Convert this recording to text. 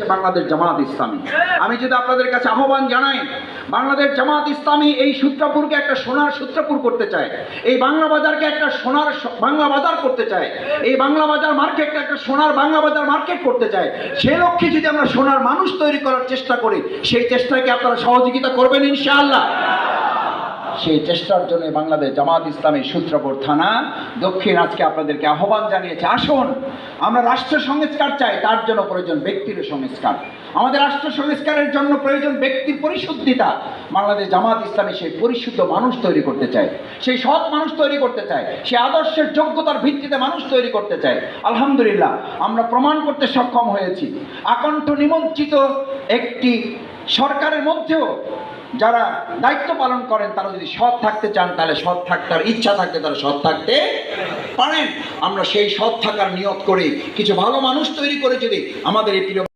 বাংলাদেশ জামাত ইসলামী। আমি যদি আপনাদের কাছে আহ্বান জানাই, বাংলাদেশ জামাত ইসলামী এই সূত্রাপুরকে একটা সোনার সূত্রাপুর করতে চায়, এই বাংলা বাজারকে একটা সোনার বাংলা বাজার করতে চায়, এই বাংলা বাজার মার্কেটকে একটা সোনার বাংলা বাজার মার্কেট করতে চায় সে লক্ষ্যে যদি আমরা সোনার মানুষ তৈরি করার চেষ্টা করি, সেই চেষ্টাকে আপনারা সহযোগিতা করবেন ইনশাআল্লাহ। সেই চেষ্টার জন্য বাংলাদেশ জামাত ইসলামী সূত্রপুর থানা দক্ষিণ আজকে আপনাদেরকে আহ্বান জানিয়েছে, আসুন, আমরা রাষ্ট্র সংস্কার চাই, তার জন্য প্রয়োজন ব্যক্তির সংস্কার। আমাদের রাষ্ট্র সংস্কারের জন্য প্রয়োজন ব্যক্তির পরিশুদ্ধিতা। বাংলাদেশ জামাত ইসলামী সেই পরিশুদ্ধ মানুষ তৈরি করতে চায়, সেই সৎ মানুষ তৈরি করতে চায়, সেই আদর্শের যোগ্যতার ভিত্তিতে মানুষ তৈরি করতে চায়। আলহামদুলিল্লাহ, আমরা প্রমাণ করতে সক্ষম হয়েছি। আকণ্ঠ নিমজ্জিত একটি সরকারের মধ্যেও যারা দায়িত্ব পালন করেন, তারা যদি সৎ থাকতে চান, তাহলে সৎ থাকতে ইচ্ছা থাকতে তারা সৎ থাকতে পারেন। আমরা সেই সৎ থাকার নিয়ত করে কিছু ভালো মানুষ তৈরি করে যদি আমাদের এই প্রিয়